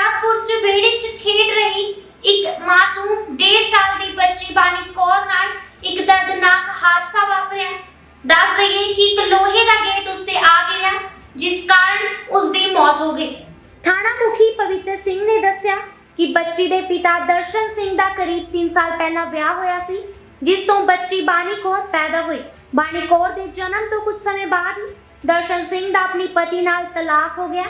ਹੁਸ਼ਿਆਰਪੁਰ ਚ ਵਿਹੜੇ 'ਚ ਖੇਡ ਰਹੀ ਇੱਕ ਮਾਸੂਮ 1.5 ਸਾਲ ਦੀ ਬੱਚੀ ਬਾਨੀ ਕੌਰ ਨਾਲ ਇੱਕ ਦਰਦਨਾਕ ਹਾਦਸਾ ਵਾਪਰਿਆ। ਦੱਸ ਦਈਏ ਕਿ ਇੱਕ ਲੋਹੇ ਦਾ ਗੇਟ ਉਸ ਆ ਗਿਆ, ਜਿਸ ਕਾਰਨ ਉਸ ਦੀ ਮੌਤ ਹੋ ਗਈ। ਥਾਣਾ ਮੁਖੀ ਪਵਿੱਤਰ ਸਿੰਘ ਨੇ ਦੱਸਿਆ ਕਿ ਬੱਚੀ ਦੇ ਪਿਤਾ ਦਰਸ਼ਨ ਸਿੰਘ ਦਾ ਕਰੀਬ 3 ਸਾਲ ਪਹਿਲਾਂ ਵਿਆਹ ਹੋਇਆ ਸੀ, ਜਿਸ ਤੋਂ ਬੱਚੀ ਬਾਣੀ ਕੌਰ ਪੈਦਾ ਹੋਈ। ਬਾਣੀ ਕੌਰ ਦੇ ਜਨਮ ਤੋਂ ਕੁਝ ਸਮੇਂ ਬਾਅਦ ਦਰਸ਼ਨ ਸਿੰਘ ਦਾ ਆਪਣੀ ਪਤੀ ਨਾਲ ਤਲਾਕ ਹੋ ਗਿਆ।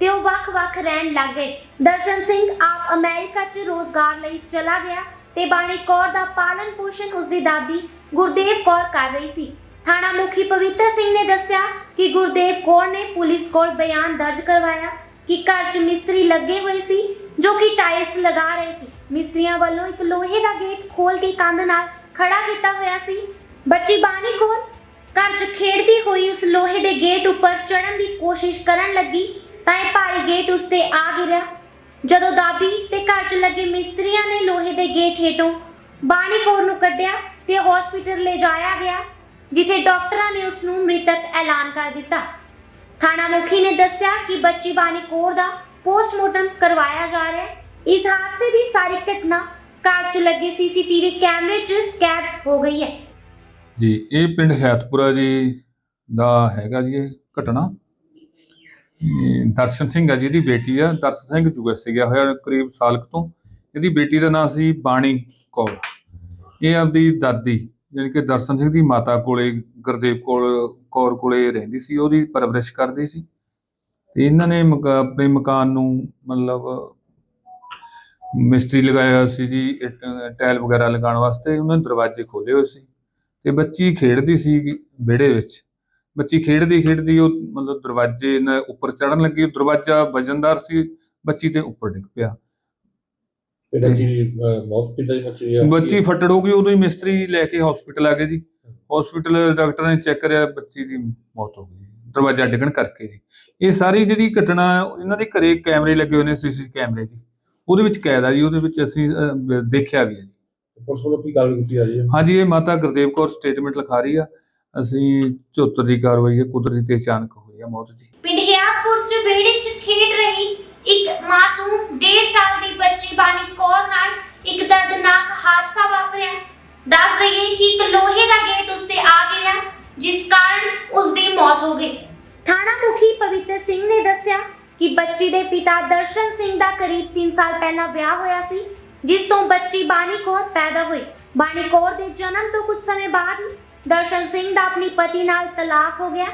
ਤੇ ਉਹ ਵੱਖ-ਵੱਖ ਰਹਿਣ ਲੱਗ ਗਏ। ਦਰਸ਼ਨ ਸਿੰਘ ਆਪ ਅਮਰੀਕਾ 'ਚ ਰੋਜ਼ਗਾਰ ਲਈ ਚਲਾ ਗਿਆ ਤੇ ਬਾਣੀ ਕੌਰ ਦਾ ਪਾਲਣ ਪੋਸ਼ਣ ਉਸ ਦਾਦੀ ਗੁਰਦੇਵ ਕੌਰ ਕਰ ਰਹੀ ਸੀ। ਥਾਣਾ ਮੁਖੀ ਪਵਿੱਤਰ ਸਿੰਘ ਨੇ ਦੱਸਿਆ ਕਿ ਗੁਰਦੇਵ ਕੌਰ ਨੇ ਪੁਲਿਸ ਕੋਲ ਬਿਆਨ ਦਰਜ ਕਰਵਾਇਆ ਕਿ ਘਰ 'ਚ ਮਿਸਤਰੀ ਲੱਗੇ ਹੋਏ ਸੀ, ਜੋ ਕਿ ਟਾਇਲਸ ਲਗਾ ਰਹੇ ਸੀ। ਮਿਸਤਰੀਆਂ ਵੱਲੋਂ ਇੱਕ ਲੋਹੇ ਦਾ ਗੇਟ ਖੋਲ ਕੇ ਕੰਧ ਨਾਲ ਖੜਾ ਕੀਤਾ ਹੋਇਆ ਸੀ। ਬੱਚੀ ਬਾਣੀ ਕੌਰ ਘਰ 'ਚ ਖੇਡਦੀ ਹੋਈ ਉਸ ਲੋਹੇ ਦੇ ਗੇਟ ਉੱਪਰ ਚੜਨ ਦੀ ਕੋਸ਼ਿਸ਼ ਕਰਨ ਲੱਗੀ ਤਾਂ ਇਹ ਭਾਰੀ ਗੇਟ ਉਸ ਤੇ ਆ ਗਿਰਿਆ। ਜਦੋਂ ਦਾਦੀ ਤੇ ਘਰ 'ਚ ਲੱਗੇ ਮਿਸਤਰੀਆਂ ਨੇ ਲੋਹੇ ਦੇ ਗੇਟ ਹੇਠੋਂ ਬਾਣੀ ਕੌਰ ਨੂੰ ਕੱਢਿਆ ਤੇ ਹਸਪੀਟਲ ਲੈ ਜਾਇਆ ਗਿਆ, ਜਿੱਥੇ ਡਾਕਟਰਾਂ ਨੇ ਉਸ ਨੂੰ ਮ੍ਰਿਤਕ ਐਲਾਨ ਕਰ ਦਿੱਤਾ। ਥਾਣਾ ਮੁਖੀ ਨੇ ਦੱਸਿਆ ਕਿ ਬੱਚੀ ਬਾਣੀ ਕੌਰ ਦਾ ਪੋਸਟਮਾਰਟਮ ਕਰਵਾਇਆ ਜਾ ਰਿਹਾ ਹੈ। ਇਸ ਹਾਦਸੇ ਦੀ ਸਾਰੀ ਘਟਨਾ ਕਾਰ 'ਚ ਲੱਗੇ ਸੀਸੀਟੀਵੀ ਕੈਮਰੇ 'ਚ ਕੈਦ ਹੋ ਗਈ ਹੈ। ਜੀ, ਇਹ ਪਿੰਡ ਹੈਤਪੁਰਾ ਜੀ ਦਾ ਹੈਗਾ ਜੀ ਇਹ ਘਟਨਾ। ਦਰਸ਼ਨ ਸਿੰਘ ਆ ਜੀ, ਇਹਦੀ ਬੇਟੀ ਆ। ਦਰਸ਼ਨ ਸਿੰਘ ਯੂਐਸਏ ਗਿਆ ਹੋਇਆ ਕਰੀਬ ਸਾਲ ਕੁ ਤੋਂ। ਇਹਦੀ ਬੇਟੀ ਦਾ ਨਾਮ ਸੀ ਬਾਣੀ ਕੌਰ। ਇਹ ਆਪਦੀ ਦਾਦੀ, ਯਾਨੀ ਕਿ ਦਰਸ਼ਨ ਸਿੰਘ ਦੀ ਮਾਤਾ ਕੋਲੇ, ਗੁਰਦੇਵ ਕੋਲ, ਕੌਰ ਕੋਲੇ ਰਹਿੰਦੀ ਸੀ। ਉਹਦੀ ਪਰਵਰਿਸ਼ ਕਰਦੀ ਸੀ। ਤੇ ਇਹਨਾਂ ਨੇ ਮਕਾ- ਆਪਣੇ ਮਕਾਨ ਨੂੰ, ਮਤਲਬ ਮਿਸਤਰੀ ਲਗਾਇਆ ਹੋਇਆ ਸੀ ਜੀ ਟਾਇਲ ਵਗੈਰਾ ਲਗਾਉਣ ਵਾਸਤੇ। ਉਹਨਾਂ ਨੇ ਦਰਵਾਜ਼ੇ ਖੋਲੇ ਹੋਏ ਸੀ। ਤੇ ਬੱਚੀ ਖੇਡਦੀ ਸੀ ਵਿਹੜੇ ਵਿੱਚ। ਬੱਚੀ ਖੇਡਦੀ ਖੇਡਦੀ ਉਹ ਮਤਲਬ ਦਰਵਾਜ਼ੇ ਨਾਲ ਉੱਪਰ ਚੜਨ ਲੱਗੀ ਉਹ ਦਰਵਾਜ਼ਾ ਵਜਨਦਾਰ ਸੀ ਬੱਚੀ ਤੇ ਉੱਪਰ ਡਿੱਗ ਪਿਆ। ਤੇ ਬੱਚੀ ਮੌਤ ਕਿੱਦਾਂ ਦੀ ਬੱਚੀ ਆ? ਬੱਚੀ ਫੱਟੜ ਹੋ ਗਈ ਉਦੋਂ ਹੀ ਮਿਸਤਰੀ ਲੈ ਕੇ ਹਸਪੀਟਲ ਆ ਗਏ ਜੀ। ਹਸਪੀਟਲ ਡਾਕਟਰ ਨੇ ਚੈੱਕ ਕਰਿਆ ਬੱਚੀ ਦੀ ਮੌਤ ਹੋ ਗਈ ਦਰਵਾਜ਼ਾ ਡਿੱਗਣ ਕਰਕੇ ਜੀ। ਇਹ ਸਾਰੀ ਜਿਹੜੀ ਘਟਨਾ ਇਹਨਾਂ ਦੇ ਘਰੇ ਕੈਮਰੇ ਲੱਗੇ ਹੋਏ ਨੇ ਸੀਸੀ ਕੈਮਰੇ ਜੀ। ਉਹਦੇ ਵਿੱਚ ਕੈਦ ਆ ਜੀ ਉਹਦੇ ਵਿੱਚ ਅਸੀਂ ਦੇਖਿਆ ਵੀ ਹੈ ਜੀ। ਪੁਲਿਸ ਵੱਲੋਂ ਕੀ ਕਾਰਵਾਈ ਕੀਤੀ ਜਾ ਰਹੀ ਹੈ? ਹਾਂਜੀ ਇਹ ਮਾਤਾ ਗੁਰਦੇਵ ਕੌਰ ਸਟੇਟਮੈਂਟ ਲਿਖਾ ਰਹੀ ਆ। ਅਸੀਂ 74 ਦੀ ਕਾਰਵਾਈ ਹੈ, ਕੁਦਰਤੀ ਤੇ ਅਚਾਨਕ ਹੋਈ ਆ ਮੌਤ ਜੀ। ਪਿੰਡ ਹਿਆਰਪੁਰ ਚ ਵਿਹੜੇ 'ਚ ਖੇਡ ਰਹੀ ਇੱਕ ਮਾਸੂਮ 1.5 ਸਾਲ ਦੀ ਬੱਚੀ ਬਾਣੀ ਕੌਰ ਨਾਲ ਇੱਕ ਦਰਦਨਾਕ ਹਾਦਸਾ ਵਾਪਰਿਆ। ਦੱਸ ਦਈਏ ਕਿ ਇੱਕ ਲੋਹੇ ਦਾ ਗੇਟ ਉਸ ਤੇ ਆ ਗਿਆ ਜਿਸ ਕਾਰਨ ਉਸ ਦੀ ਮੌਤ ਹੋ ਗਈ। ਥਾਣਾ ਮੁਖੀ ਪਵਿੱਤਰ ਸਿੰਘ ਨੇ ਦੱਸਿਆ ਕਿ ਬੱਚੀ ਦੇ ਪਿਤਾ ਦਰਸ਼ਨ ਸਿੰਘ ਦਾ ਕਰੀਬ 3 ਸਾਲ ਪਹਿਲਾਂ ਵਿਆਹ ਹੋਇਆ ਸੀ, ਜਿਸ ਤੋਂ ਬੱਚੀ ਬਾਣੀ ਕੌਰ ਪੈਦਾ ਹੋਈ। ਬਾਣੀ ਕੌਰ ਦੇ ਜਨਮ ਤੋਂ ਕੁਝ ਸਮੇਂ ਬਾਅਦ ਹੀ ਦਰਸ਼ਨ ਸਿੰਘ ਦਾ ਆਪਣੀ ਪਤੀ ਨਾਲ ਤਲਾਕ ਹੋ ਗਿਆ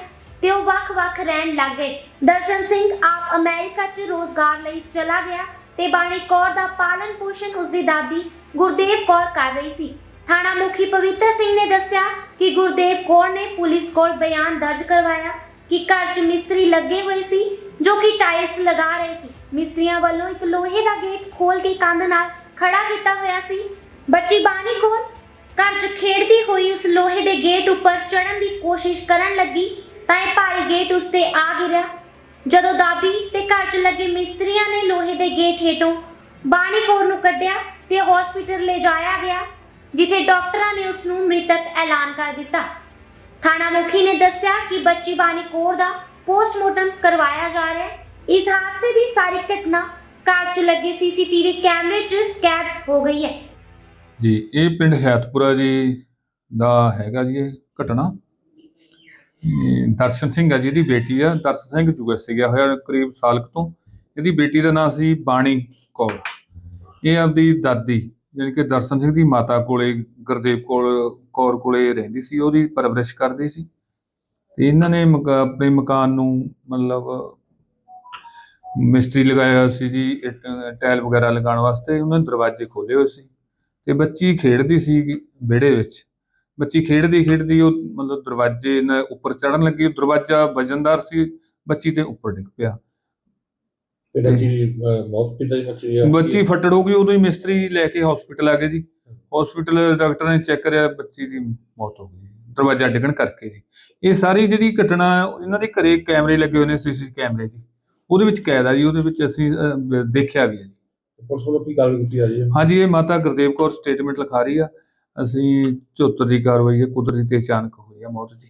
ਤੇ ਉਹ ਵੱਖ-ਵੱਖ ਰਹਿਣ ਲੱਗ ਗਏ। ਦਰਸ਼ਨ ਸਿੰਘ ਆਪ ਅਮਰੀਕਾ 'ਚ ਰੋਜ਼ਗਾਰ ਲਈ ਚਲਾ ਗਿਆ ਤੇ ਬਾਣੀ ਕੌਰ ਦਾ ਪਾਲਣ ਪੋਸ਼ਣ ਉਸ ਦਾਦੀ ਗੁਰਦੇਵ ਕੌਰ ਕਰ ਰਹੀ ਸੀ। ਥਾਣਾ ਮੁਖੀ ਪਵਿੱਤਰ ਸਿੰਘ ਨੇ ਦੱਸਿਆ ਕਿ ਗੁਰਦੇਵ ਕੌਰ ਨੇ ਪੁਲਿਸ ਕੋਲ ਬਿਆਨ ਦਰਜ ਕਰਵਾਇਆ ਕਿ ਘਰ 'ਚ ਮਿਸਤਰੀ ਲੱਗੇ ਹੋਏ ਸੀ, ਜੋ ਕਿ ਟਾਇਲਸ ਲਗਾ ਰਹੇ ਸੀ। ਮਿਸਤਰੀਆਂ ਵੱਲੋਂ ਇੱਕ ਲੋਹੇ ਦਾ ਗੇਟ ਖੋਲ ਕੇ ਕੰਧ ਨਾਲ ਖੜਾ ਕੀਤਾ ਹੋਇਆ ਸੀ। ਬੱਚੀ ਬਾਣੀ ਕੌਰ ਘਰ 'ਚ ਖੇਡਦੀ ਹੋਈ ਉਸ ਲੋਹੇ ਉੱਪਰ ਚੜ੍ਹਨ ਦੀ ਕੋਸ਼ਿਸ਼ ਕਰਨ ਲੱਗੀ ਤਾਂ ਇਹ ਭਾਰੀ ਗੇਟ ਉਸ ਤੇ ਆ ਗਿਰਿਆ। ਜਦੋਂ ਦਾਦੀ ਤੇ ਘਰ 'ਚ ਲੱਗੇ ਮਿਸਤਰੀਆਂ ਨੇ ਲੋਹੇ ਦੇ ਗੇਟ ਹੇਠੋਂ ਬਾਣੀ ਕੌਰ ਨੂੰ ਕੱਢਿਆ ਤੇ ਹਸਪੀਟਲ ਲੈ ਜਾਇਆ ਗਿਆ, ਜਿੱਥੇ ਡਾਕਟਰਾਂ ਨੇ ਉਸ ਨੂੰ ਮ੍ਰਿਤਕ ਐਲਾਨ ਕਰ ਦਿੱਤਾ। ਥਾਣਾ ਮੁਖੀ ਨੇ ਦੱਸਿਆ ਕਿ ਬੱਚੀ ਬਾਣੀ ਕੌਰ ਦਾ ਪੋਸਟਮਾਰਟਮ ਕਰਵਾਇਆ ਜਾ ਰਿਹਾ ਹੈ। ਇਸ ਹਾਦਸੇ ਦੀ ਸਾਰੀ ਘਟਨਾ ਕਾਰ 'ਚ ਲੱਗੇ ਸੀਸੀਟੀਵੀ ਕੈਮਰੇ 'ਚ ਕੈਦ ਹੋ ਗਈ ਹੈ। ਜੀ, ਇਹ ਪਿੰਡ ਹੈਤਪੁਰਾ ਜੀ ਦਾ ਹੈਗਾ ਜੀ ਇਹ। ਘਟਨਾ। ਦਰਸ਼ਨ ਸਿੰਘ ਆ ਜੀ, ਇਹਦੀ ਬੇਟੀ ਆ। ਦਰਸ਼ਨ ਸਿੰਘ ਯੂਐਸਏ ਗਿਆ ਹੋਇਆ ਕਰੀਬ ਸਾਲ ਕੁ ਤੋਂ। ਇਹਦੀ ਬੇਟੀ ਦਾ ਨਾਮ ਸੀ ਬਾਣੀ ਕੌਰ। ਇਹ ਆਪਦੀ ਦਾਦੀ ਯਾਨੀ ਕਿ ਦਰਸ਼ਨ ਸਿੰਘ ਦੀ ਮਾਤਾ ਕੋਲੇ, ਗੁਰਦੇਵ ਕੋਲ, ਕੌਰ ਕੋਲੇ ਰਹਿੰਦੀ ਸੀ। ਉਹਦੀ ਪਰਵਰਿਸ਼ ਕਰਦੀ ਸੀ। ਤੇ ਇਹਨਾਂ ਨੇ ਮਕਾ- ਆਪਣੇ ਮਕਾਨ ਨੂੰ ਮਤਲਬ ਮਿਸਤਰੀ ਲਗਾਇਆ ਸੀ ਜੀ ਟਾਇਲ ਵਗੈਰਾ ਲਗਾਉਣ ਵਾਸਤੇ। ਉਹਨਾਂ ਨੇ ਦਰਵਾਜ਼ੇ ਖੋਲੇ ਹੋਏ ਸੀ। ਤੇ ਬੱਚੀ ਖੇਡਦੀ ਸੀ ਵਿਹੜੇ ਵਿੱਚ। ਬੱਚੀ ਖੇਡਦੀ ਖੇਡਦੀ ਉਹ ਮਤਲਬ ਦਰਵਾਜ਼ੇ ਨਾਲ ਉੱਪਰ ਚੜਨ ਲੱਗੀ ਦਰਵਾਜ਼ਾ ਵਜਨਦਾਰ ਸੀ ਬੱਚੀ ਤੇ ਉੱਪਰ ਡਿੱਗ ਪਿਆ। ਤੇ ਬੱਚੀ ਮੌਤ ਕਿੱਦਾਂ ਦੀ ਬੱਚੀ ਆ? ਬੱਚੀ ਫੱਟੜ ਹੋ ਗਈ ਉਦੋਂ ਹੀ ਮਿਸਤਰੀ ਲੈ ਕੇ ਹਸਪੀਟਲ ਆ ਗਏ ਜੀ। ਹਸਪੀਟਲ ਡਾਕਟਰ ਨੇ ਚੈੱਕ ਕਰਿਆ ਬੱਚੀ ਦੀ ਮੌਤ ਹੋ ਗਈ ਦਰਵਾਜ਼ਾ ਡਿੱਗਣ ਕਰਕੇ ਜੀ। ਇਹ ਸਾਰੀ ਜਿਹੜੀ ਘਟਨਾ ਇਹਨਾਂ ਦੇ ਘਰੇ ਕੈਮਰੇ ਲੱਗੇ ਹੋਏ ਨੇ ਸੀਸੀ ਕੈਮਰੇ ਜੀ। ਉਹਦੇ ਵਿੱਚ ਕੈਦ ਆ ਜੀ ਉਹਦੇ ਵਿੱਚ ਅਸੀਂ ਦੇਖਿਆ ਵੀ ਹੈ ਜੀ। ਪੁਲਿਸ ਵੱਲੋਂ ਕੀ ਕਾਰਵਾਈ ਕੀਤੀ ਜਾ ਰਹੀ ਹੈ? ਹਾਂਜੀ ਇਹ ਮਾਤਾ ਗੁਰਦੇਵ ਕੌਰ ਸਟੇਟਮੈਂਟ ਲਿਖਾ ਰਹੀ ਆ। ਅਸੀਂ 74 ਦੀ ਕਾਰਵਾਈ ਹੈ ਕੁਦਰਤੀ ਤੇ ਅਚਾਨਕ ਹੋਈ ਹੈ ਮੌਤ ਜੀ।